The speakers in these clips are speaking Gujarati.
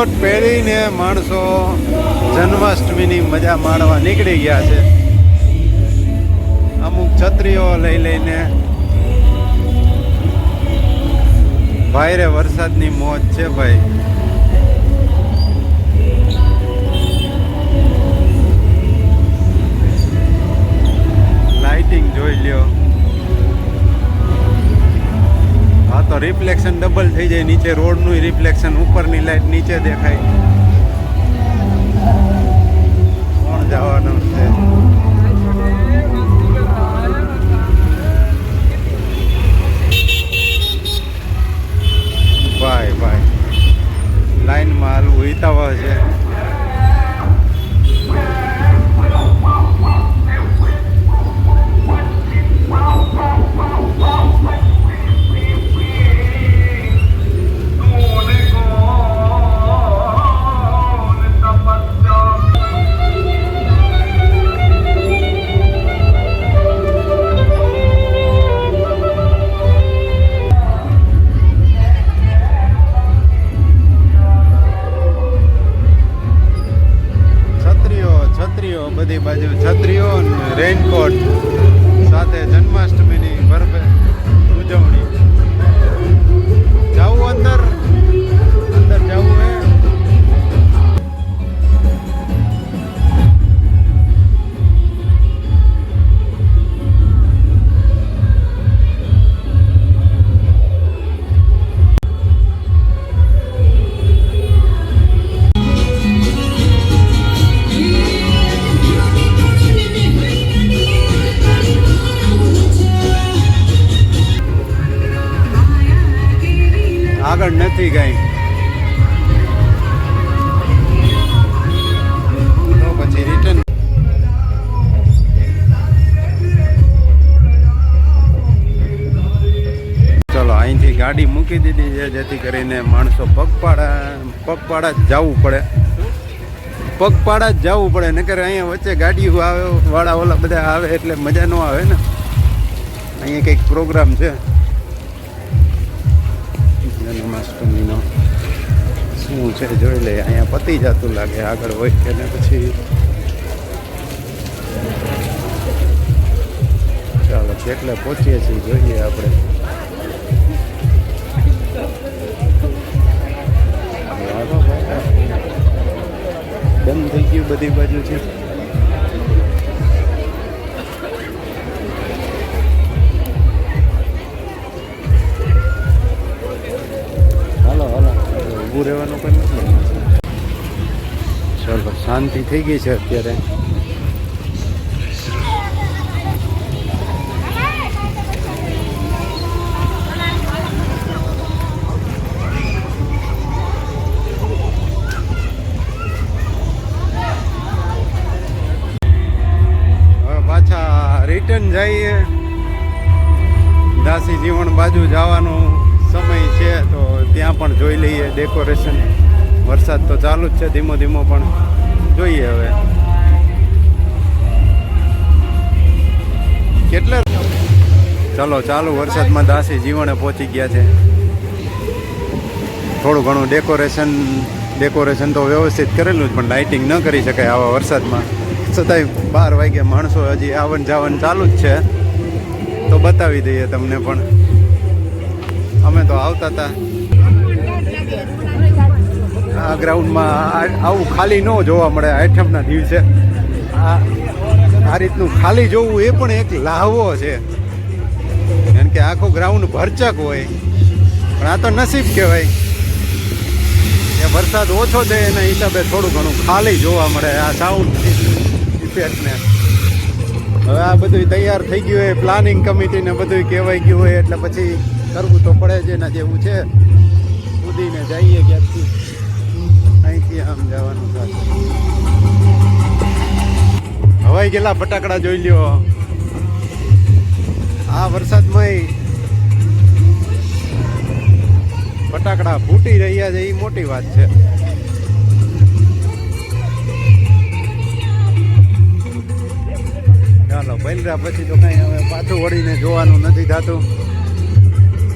રેનકોટ પહેરીને માણસો જન્માષ્ટમીની મજા માણવા નીકળી ગયા છે. અમુક છત્રીઓ લઈ લઈને ભાઈરે વરસાદની મોજ છે ભાઈ. લાઇટિંગ જોઈ લ્યો. તો રિફ્લેક્શન ડબલ થઈ જાય નીચે રોડનું રિફ્લેક્શન ઉપરની લાઇટ નીચે દેખાય. કોણ જવાનું? ગાડી મૂકી દીધી છે, જેથી કરીને માણસો પગપાળા પગપાળા જ જવું પડે. પગપાળા જ જવું પડે, નકર અહીંયા વચ્ચે ગાડીઓ આવે, વાળા ઓલા બધા આવે એટલે મજા ન આવે ને. અહીંયા કંઈક પ્રોગ્રામ છે. જન્માષ્ટમીનો. શું છે જોઈ લે અહીંયા પતી જતું લાગે, આગળ હોય કે ને પછી. ચાલો કેટલે પહોંચીએ છીએ, જોઈએ આપણે. બંધ થઈ ગયું બધી બાજુ છે. હાલો હાલો. ઊભું રહેવાનું પણ નથી. ચલો, શાંતિ થઈ ગઈ છે અત્યારે. રિટર્ન જઈએ. દાસી જીવણ બાજુ જવાનો સમય છે તો ત્યાં પણ જોઈ લઈએ ડેકોરેશન વરસાદ તો ચાલુ જ છે ધીમો ધીમો પણ. જોઈએ હવે. કેટલા ચલો, ચાલુ વરસાદમાં દાસી જીવણે પહોંચી ગયા છે. થોડું ઘણું ડેકોરેશન ડેકોરેશન તો વ્યવસ્થિત કરેલું જ, પણ લાઇટિંગ ન કરી શકાય આવા વરસાદમાં. છતાંય બાર વાગે માણસો હજી આવન જાવન ચાલુ જ છે. તો બતાવી દઈએ તમને પણ. અમે તો આવતા હતા આ ગ્રાઉન્ડમાં આવું ખાલી ન જોવા મળે આઠમના દિવસે આ રીતનું ખાલી જોવું એ પણ એક લાહવો છે. કારણ કે આખો ગ્રાઉન્ડ ભરચક હોય. પણ આ તો નસીબ કહેવાય. વરસાદ ઓછો છે, એના હિસાબે થોડું ઘણું ખાલી જોવા મળે. આ સાઉન્ડ ઇફેક્ટને. હવે આ બધું તૈયાર થઈ ગયું હોય, પ્લાનિંગ કમિટીને બધું કહેવાય ગયું હોય, એટલે પછી કરવું તો પડે છે એના જેવું છે. કૂદીને જઈએ ક્યાંકથી. અહીંથી આમ જવાનું થાય હવાઈ ગયેલા ફટાકડા જોઈ લ્યો. આ વરસાદમાં ફટાકડા ફૂટી રહ્યા છે એ મોટી વાત છે. ચાલો, બૈલરા પછી તો કંઈ હવે પાછું વળીને જોવાનું નથી થતું.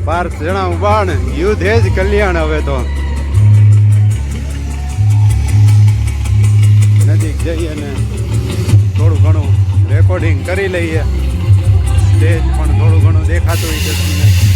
બાર જણા બાણ, યુદ્ધ જ કલ્યાણ હવે તો. નજીક જઈએ ને થોડું ઘણું રેકોર્ડિંગ કરી લઈએ. સ્ટેજ પણ થોડું ઘણું દેખાતું હોય છે તમને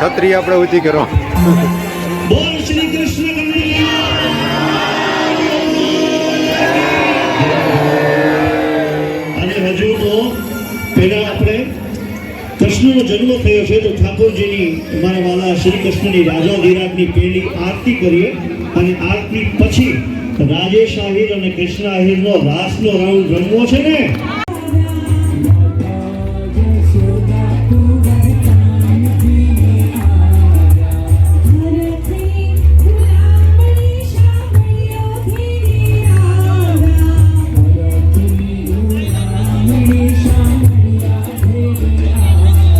છત્રી આપણે ઊંચી કરો. બોલ શ્રી કૃષ્ણ અને હજુ તો પહેલા આપણે કૃષ્ણનો જન્મ થયો છે તો ઠાકોરજીની મારા વાલા શ્રી કૃષ્ણની રાજા વિરાટની પહેલી આરતી કરીએ અને આરતી પછી રાજેશ આહિર અને કૃષ્ણ આહિરનો રાસનો રાઉન્ડ રમવો છે ને?